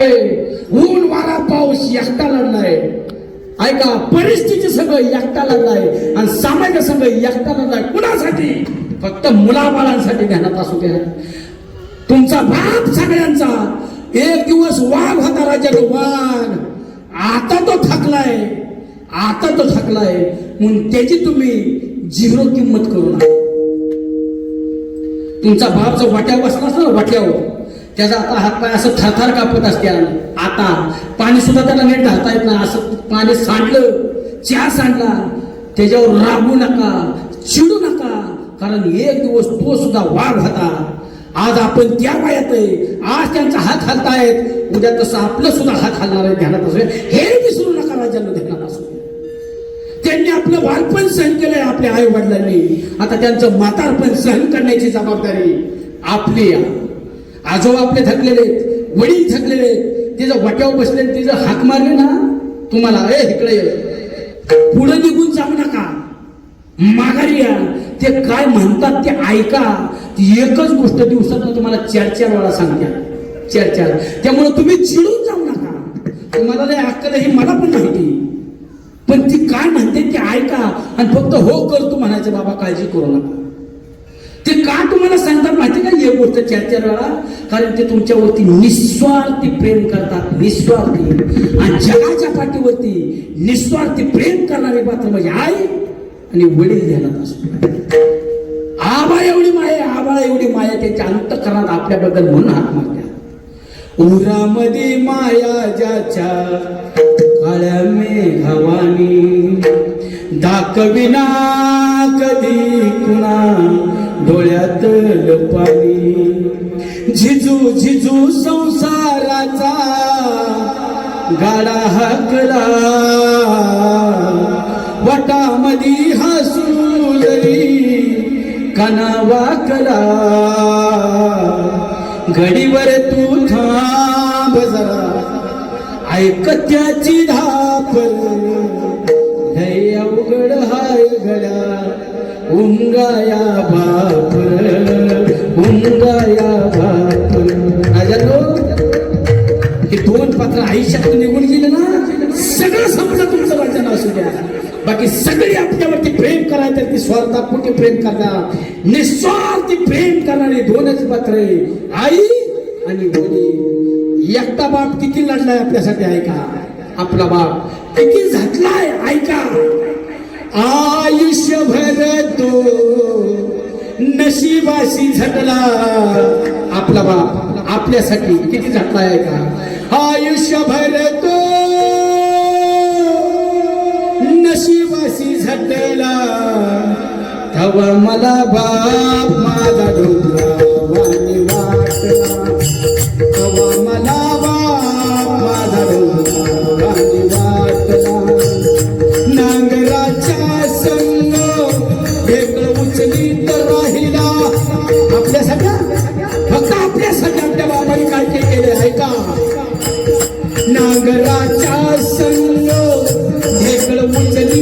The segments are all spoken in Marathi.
ऊन वारा पाऊस एकटा लढलाय ऐका परिस्थिती सगळं एकटा लढलाय आणि सामाजिक सगळं एकटा लढलाय कुणासाठी? फक्त मुलाबाळांसाठी ध्यानात असू द्या. तुमचा बाप सगळ्यांचा एक दिवस वाघ होता राजा वाघ आता तो थकलाय. आता तो थकलाय. म्हणून त्याची तुम्ही झिरो किंमत करू नका. तुमचा बाप जो वाट्यावर बसला असतो ना वाट्यावर. त्याचा आता हात पाय असं थरथर कापत असते आता पाणी सुद्धा त्याला नीट घालता येत नाही. असं पाणी सांडलं चहा सांडला त्याच्यावर रागू नका चिडू नका. कारण एक दिवस तो सुद्धा वाघ होता. आज आपण त्या वयात आहे. आज त्यांचा हात हलतायत. उद्या तसं आपलं सुद्धा हात हलणार आहे ध्यानात असू हे विसरू नका राजांना ध्यानात असू त्यांनी आपलं बालपण सहन केलंय आपल्या आई वडिलांनी आता त्यांचं म्हातारपण सहन करण्याची जबाबदारी आपली आहे. आजोबा आपले थकलेले आहेत, वडील थकलेले आहेत. ते जर वाट्यावर बसले आणि ते जर हाक मारले ना तुम्हाला ए इकडे ये. पुढे निघून जाऊ नका. माघारी या. ते काय म्हणतात ते ऐका. ती एकच गोष्ट दिवसात तुम्हाला चार चार वेळा सांगत्या चार चार. त्यामुळे तुम्ही चिडून जाऊ नका. तुम्हाला नाही अक्कल हे मला पण माहिती पण ती काय म्हणते ते ऐका. आणि फक्त हो करतो म्हणायचं बाबा काळजी करू नका. ते का तुम्हाला सांगतात माहिती का? एक गोष्ट चार चार वेळा. कारण ते तुमच्यावरती निस्वार्थी प्रेम करतात निस्वार्थी. आणि जगाच्या पाठीवरती निस्वार्थी प्रेम करणारे पात्र म्हणजे आई आणि वडील ध्यानात असतो आबा एवढी माया आबा एवढी माया त्यांच्या अंतकरणात आपल्याबद्दल म्हणून हात मारत्या उरामध्ये माया ज्याच्या काळ्या मेघवानी दाखविना कधी कुणा डोळ्यात पाणी. झिजू झिजू संसाराचा गाडा हाकला. वटामधी हसू जरी कना वाकला. घडीवर तू थांब जरा. ऐकत्याची धापल. लय अवघड हाय घड्या उंगाया बाप उंगाया बाप. राजानो हे दोन पात्र आयुष्यातून निघून गेले ना सगळं समजा तुमचं वाचन असू द्या. बाकी सगळी आपल्यावरती प्रेम करायचं ती स्वार्थापोटी प्रेम करतात निस्वार्थी प्रेम करणारे दोनच पात्र आहे आई आणि वडील. एकटा बाप किती लढलाय आपल्यासाठी ऐका. आपला बाप किती झटलाय ऐका. आयुष्यभर तो नशिबाशी झटला आपला बाप. आपल्यासाठी किती झटलाय आयुष्य आयुष्यभर तो नशिबाशी झटला. तवा मला बाप माझा डोंगरा केले ऐका नागराच्या संग ढेकळ उचली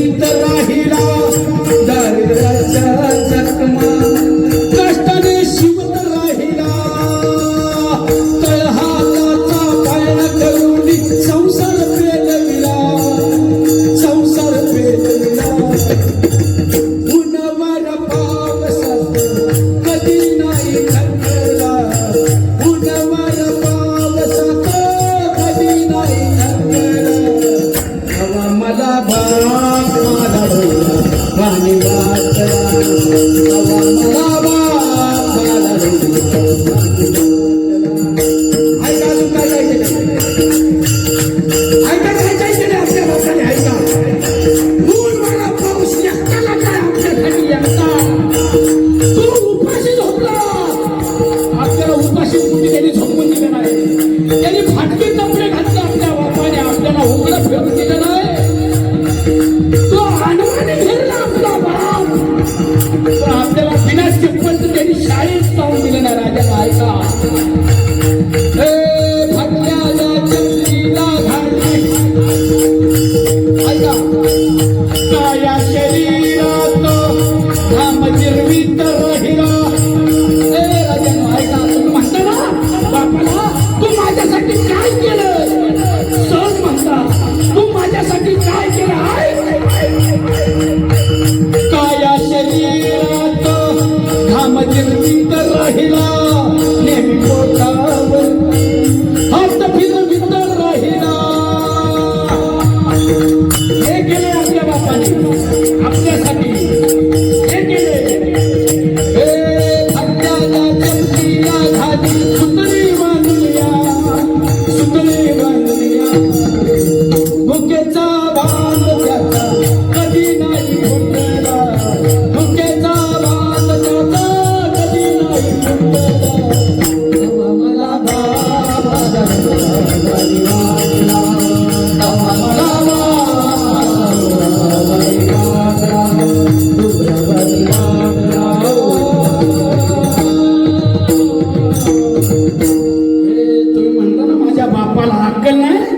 तुम्ही म्हणता ना माझ्या बापाला अक्कल नाही.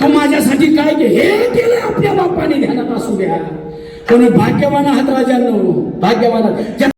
तो माझ्यासाठी काय के हे केलं आपल्या बापाने. ध्यानात असू द्या. कोणी भाग्यवान आहात राजांनो. भाग्यवान